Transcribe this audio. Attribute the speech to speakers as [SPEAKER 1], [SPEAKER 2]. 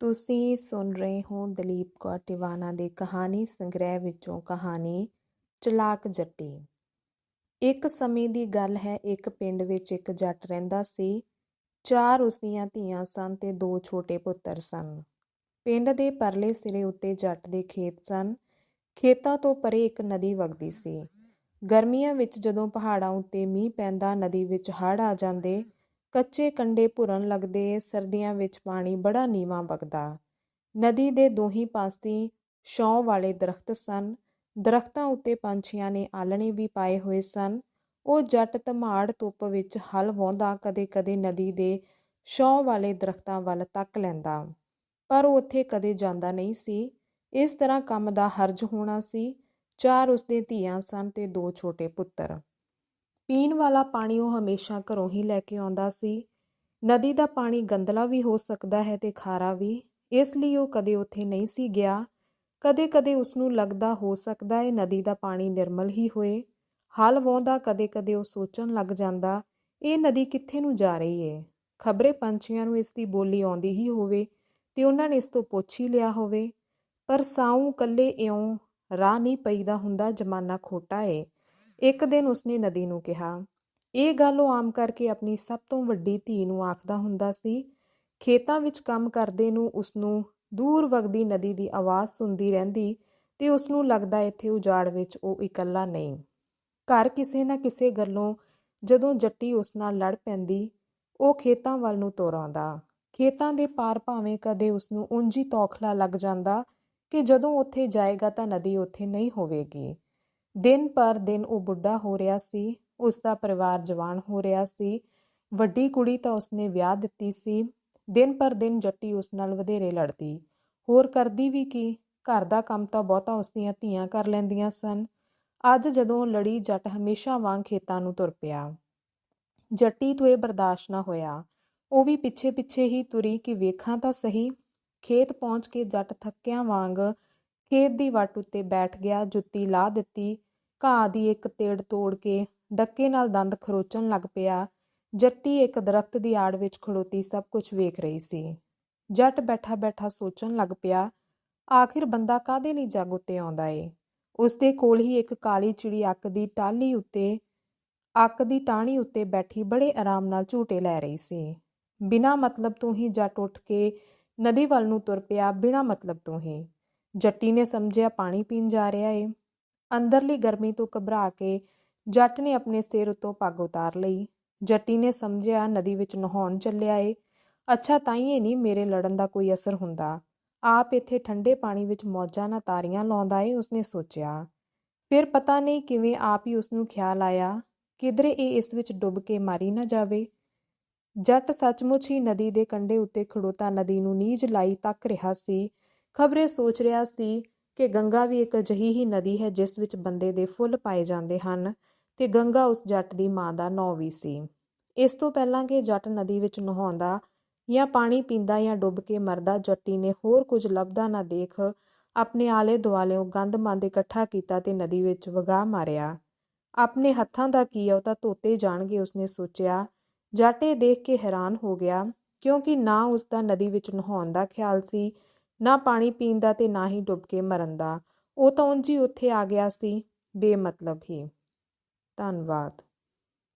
[SPEAKER 1] ਤੁਸੀਂ ਸੁਣ ਰਹੇ ਹੋ ਦਲੀਪ ਕੌਰ ਟਿਵਾਣਾ ਦੇ ਕਹਾਣੀ ਸੰਗ੍ਰਹਿ ਵਿੱਚੋਂ ਕਹਾਣੀ ਚਲਾਕ ਜੱਟੀ। ਇੱਕ ਸਮੇਂ ਦੀ ਗੱਲ ਹੈ, ਇੱਕ ਪਿੰਡ ਵਿੱਚ ਇੱਕ ਜੱਟ ਰਹਿੰਦਾ ਸੀ। ਚਾਰ ਉਸ ਦੀਆਂ ਧੀਆਂ ਸਨ ਤੇ ਦੋ ਛੋਟੇ ਪੁੱਤਰ ਸਨ। ਪਿੰਡ ਦੇ ਪਰਲੇ ਸਿਰੇ ਉੱਤੇ ਜੱਟ ਦੇ ਖੇਤ ਸਨ। ਖੇਤਾਂ ਤੋਂ ਪਰੇ ਇੱਕ ਨਦੀ ਵਗਦੀ ਸੀ। ਗਰਮੀਆਂ ਵਿੱਚ ਜਦੋਂ ਪਹਾੜਾਂ ਉੱਤੇ ਮੀਂਹ ਪੈਂਦਾ, ਨਦੀ ਵਿੱਚ ਹੜ੍ਹ ਆ ਜਾਂਦੇ ਕੱਚੇ ਕੰਡੇ ਭੁਰਨ ਲੱਗਦੇ ਸਰਦੀਆਂ ਵਿੱਚ ਪਾਣੀ ਬੜਾ ਨੀਵਾਂ ਵਗਦਾ। ਨਦੀ ਦੇ ਦੋਹੀ ਪਾਸੇ ਛਾਂ ਵਾਲੇ ਦਰਖਤ ਸਨ। ਦਰਖਤਾਂ ਉੱਤੇ ਪੰਛੀਆਂ ਨੇ ਆਲਣੇ ਵੀ ਪਾਏ ਹੋਏ ਸਨ। ਉਹ ਜੱਟ ਧਮਾੜ ਧੁੱਪ ਵਿੱਚ ਹਲ ਵਾਉਂਦਾ ਕਦੇ-ਕਦੇ ਨਦੀ ਦੇ ਛਾਂ ਵਾਲੇ ਦਰਖਤਾਂ ਵੱਲ ਤੱਕ ਲੈਂਦਾ। ਪਰ ਉਹ ਉੱਥੇ ਕਦੇ ਜਾਂਦਾ ਨਹੀਂ ਸੀ। ਇਸ ਤਰ੍ਹਾਂ ਕੰਮ ਦਾ ਹਰਜ ਹੋਣਾ ਸੀ। ਚਾਰ ਉਸਦੇ ਧੀਆਂ ਸਨ ਤੇ ਦੋ ਛੋਟੇ ਪੁੱਤਰ। ਪੀਣ ਵਾਲਾ ਪਾਣੀ ਉਹ ਹਮੇਸ਼ਾ ਘਰੋਂ ਹੀ ਲੈ ਕੇ ਆਉਂਦਾ ਸੀ। ਨਦੀ ਦਾ ਪਾਣੀ ਗੰਦਲਾ ਵੀ ਹੋ ਸਕਦਾ ਹੈ ਤੇ ਖਾਰਾ ਵੀ। ਇਸ ਲਈ ਉਹ ਕਦੇ ਉੱਥੇ ਨਹੀਂ ਸੀ ਗਿਆ। ਕਦੇ-ਕਦੇ ਉਸ ਨੂੰ ਲੱਗਦਾ ਹੋ ਸਕਦਾ ਹੈ ਨਦੀ ਦਾ ਪਾਣੀ ਨਿਰਮਲ ਹੀ ਹੋਏ। ਹਲ ਵਾਉਂਦਾ ਕਦੇ-ਕਦੇ ਉਹ ਸੋਚਣ ਲੱਗ ਜਾਂਦਾ, ਇਹ ਨਦੀ ਕਿੱਥੇ ਨੂੰ ਜਾ ਰਹੀ ਹੈ ਖਬਰੇ ਪੰਛੀਆਂ ਨੂੰ ਇਸ ਦੀ ਬੋਲੀ ਆਉਂਦੀ ਹੀ ਹੋਵੇ ਤੇ ਉਹਨਾਂ ਨੇ ਇਸ ਤੋਂ ਪੁੱਛ ਹੀ ਲਿਆ ਹੋਵੇ। ਪਰ ਸਾਉ ਕੱਲੇ ਇਉਂ ਰਾਹ ਨਹੀਂ ਪਈਦਾ ਹੁੰਦਾ, ਜਮਾਨਾ ਖੋਟਾ ਏ। ਇੱਕ ਦਿਨ ਉਸਨੇ ਨਦੀ ਨੂੰ ਕਿਹਾ, ਇਹ ਗੱਲ ਉਹ ਆਮ ਕਰਕੇ ਆਪਣੀ ਸਭ ਤੋਂ ਵੱਡੀ ਧੀ ਨੂੰ ਆਖਦਾ ਹੁੰਦਾ ਸੀ, ਖੇਤਾਂ ਵਿੱਚ ਕੰਮ ਕਰਦੇ ਨੂੰ ਉਸ ਨੂੰ ਦੂਰ ਵਗਦੀ ਨਦੀ ਦੀ ਆਵਾਜ਼ ਸੁਣਦੀ ਰਹਿੰਦੀ ਤੇ ਉਸ ਨੂੰ ਲੱਗਦਾ ਇੱਥੇ ਉਜਾੜ ਵਿੱਚ ਉਹ ਇਕੱਲਾ ਨਹੀਂ। ਘਰ ਕਿਸੇ ਨਾ ਕਿਸੇ ਗੱਲੋਂ ਜਦੋਂ ਜੱਟੀ ਉਸ ਨਾਲ ਲੜ ਪੈਂਦੀ, ਉਹ ਖੇਤਾਂ ਵੱਲ ਨੂੰ ਤੁਰ ਆਉਂਦਾ ਖੇਤਾਂ ਦੇ ਪਾਰ ਭਾਵੇਂ ਕਦੇ ਉਸ ਨੂੰ ਉਂਝੀ ਤੌਖਲਾ ਲੱਗ ਜਾਂਦਾ ਕਿ ਜਦੋਂ ਉੱਥੇ ਜਾਏਗਾ ਤਾਂ ਨਦੀ ਉੱਥੇ ਨਹੀਂ ਹੋਵੇਗੀ। ਦਿਨ ਪਰ ਦਿਨ ਉਹ ਬੁੱਢਾ ਹੋ ਰਿਹਾ ਸੀ ਉਸ ਦਾ ਪਰਿਵਾਰ ਜਵਾਨ ਹੋ ਰਿਹਾ ਸੀ, ਵੱਡੀ ਕੁੜੀ ਤਾਂ ਉਸਨੇ ਵਿਆਹ ਦਿੱਤੀ ਸੀ, ਦਿਨ ਪਰ ਦਿਨ ਜੱਟੀ ਉਸ ਨਾਲ ਵਧੇਰੇ ਲੜਦੀ। ਹੋਰ ਕਰਦੀ ਵੀ ਕੀ, ਘਰ ਦਾ ਕੰਮ ਤਾਂ ਬਹੁਤਾ ਉਸ ਦੀਆਂ ਧੀਆਂ ਕਰ ਲੈਂਦੀਆਂ ਸਨ। ਅੱਜ ਜਦੋਂ ਲੜੀ ਜੱਟ ਹਮੇਸ਼ਾ ਵਾਂਗ ਖੇਤਾਂ ਨੂੰ ਤੁਰ ਪਿਆ। ਜੱਟੀ ਤੋਂ ਇਹ ਬਰਦਾਸ਼ਤ ਨਾ ਹੋਇਆ। ਉਹ ਵੀ ਪਿੱਛੇ ਪਿੱਛੇ ਹੀ ਤੁਰੀ ਕਿ ਵੇਖਾਂ ਤਾਂ ਸਹੀ, ਖੇਤ ਪਹੁੰਚ ਕੇ ਜੱਟ ਥੱਕਿਆਂ ਵਾਂਗ ਖੇਤ ਦੀ ਵੱਟ ਉੱਤੇ ਬੈਠ ਗਿਆ, ਜੁੱਤੀ ਲਾਹ ਦਿੱਤੀ, ਘਾਹ ਦੀ ਇੱਕ ਤੇੜ ਤੋੜ ਕੇ ਡੱਕੇ ਨਾਲ ਦੰਦ ਖਰੋਚਣ ਲੱਗ ਪਿਆ। ਜੱਟੀ ਇੱਕ ਦਰਖਤ ਦੀ ਆੜ ਵਿੱਚ ਖੜੋਤੀ ਸਭ ਕੁਝ ਵੇਖ ਰਹੀ ਸੀ। ਜੱਟ ਬੈਠਾ ਬੈਠਾ ਸੋਚਣ ਲੱਗ ਪਿਆ, ਆਖਿਰ ਬੰਦਾ ਕਾਦੇ ਲਈ ਜੱਗ ਉੱਤੇ ਆਉਂਦਾ ਏ? ਉਸ ਦੇ ਕੋਲ ਹੀ ਇੱਕ ਕਾਲੀ ਚਿੜੀ ਅੱਕ ਦੀ ਟਾਲੀ ਉੱਤੇ, ਅੱਕ ਦੀ ਟਾਣੀ ਉੱਤੇ ਬੈਠੀ ਬੜੇ ਆਰਾਮ ਨਾਲ ਝੂਟੇ ਲੈ ਰਹੀ ਸੀ। ਬਿਨਾ ਮਤਲਬ ਤੋਂ ਹੀ ਜੱਟ ਉੱਠ ਕੇ ਨਦੀ ਵੱਲ ਨੂੰ ਤੁਰ ਪਿਆ, ਬਿਨਾ ਮਤਲਬ ਤੋਂ ਹੀ। ਜੱਟੀ ਨੇ ਸਮਝਿਆ ਪਾਣੀ ਪੀਣ ਜਾ ਰਿਹਾ ਏ। ਅੰਦਰਲੀ ਗਰਮੀ ਤੋਂ ਘਬਰਾ ਕੇ ਜੱਟ ਨੇ ਆਪਣੇ ਸਿਰ ਉਤੋਂ ਪੱਗ ਉਤਾਰ ਲਈ। ਜੱਟੀ ਨੇ ਸਮਝਿਆ ਨਦੀ ਵਿੱਚ ਨਹਾਉਣ ਚੱਲਿਆ ਏ। ਅੱਛਾ ਤਾਂ ਹੀ ਨਹੀਂ ਮੇਰੇ ਲੜਨ ਦਾ ਕੋਈ ਅਸਰ ਹੁੰਦਾ। ਆਪ ਇੱਥੇ ਠੰਡੇ ਪਾਣੀ ਵਿੱਚ ਮੌਜਾਂ ਨਾਲ ਤਾਰੀਆਂ ਲਾਉਂਦਾ ਏ, ਉਸਨੇ ਸੋਚਿਆ। ਫਿਰ ਪਤਾ ਨਹੀਂ ਕਿਵੇਂ ਆਪ ਹੀ ਉਸ ਨੂੰ ਖਿਆਲ ਆਇਆ, ਕਿਧਰੇ ਇਹ ਇਸ ਵਿੱਚ ਡੁੱਬ ਕੇ ਮਾਰੀ ਨਾ ਜਾਵੇ। ਜੱਟ ਸੱਚਮੁੱਚ ਹੀ ਨਦੀ ਦੇ ਕੰਢੇ ਉੱਤੇ ਖੜੋਤਾ ਨਦੀ ਨੂੰ ਨੀਜ ਲਾਈ ਤੱਕ ਰਿਹਾ ਸੀ। ਖਬਰੇ ਸੋਚ ਰਿਹਾ ਸੀ ਕਿ ਗੰਗਾ ਵੀ ਇੱਕ ਅਜਿਹੀ ਹੀ ਨਦੀ ਹੈ ਜਿਸ ਵਿੱਚ ਬੰਦੇ ਦੇ ਫੁੱਲ ਪਾਏ ਜਾਂਦੇ ਹਨ ਤੇ ਗੰਗਾ ਉਸ ਜੱਟ ਦੀ ਮਾਂ ਦਾ ਨਾਂ ਵੀ ਸੀ। ਇਸ ਤੋਂ ਪਹਿਲਾਂ ਕਿ ਜੱਟ ਨਦੀ ਵਿੱਚ ਨਹਾਉਂਦਾ ਜਾਂ ਪਾਣੀ ਪੀਂਦਾ ਜਾਂ ਡੁੱਬ ਕੇ ਮਰਦਾ, ਜੱਟੀ ਨੇ ਹੋਰ ਕੁਝ ਲੱਭਦਾ ਨਾ ਦੇਖ ਆਪਣੇ ਆਲੇ ਦੁਆਲਿਓਂ ਗੰਦ ਮੰਦ ਇਕੱਠਾ ਕੀਤਾ ਤੇ ਨਦੀ ਵਿੱਚ ਵਗਾ ਮਾਰਿਆ। ਆਪਣੇ ਹੱਥਾਂ ਦਾ ਕੀ ਉਹ ਤਾਂ ਧੋਤੇ ਜਾਣਗੇ, ਉਸਨੇ ਸੋਚਿਆ। ਜੱਟੇ ਦੇਖ ਕੇ ਹੈਰਾਨ ਹੋ ਗਿਆ ਕਿਉਂਕਿ ਨਾ ਉਸ ਦਾ ਨਦੀ ਵਿੱਚ ਨਹਾਉਣ ਦਾ ਖਿਆਲ ਸੀ ਨਾ ਪਾਣੀ ਪੀਣ ਦਾ ਤੇ ਨਾ ਹੀ ਡੁੱਬ ਕੇ ਮਰਨ ਦਾ। ਉਹ ਤਾਂ ਉਂਝ ਹੀ ਉੱਥੇ ਆ ਗਿਆ ਸੀ। ਬੇਮਤਲਬ ਹੀ। ਧੰਨਵਾਦ।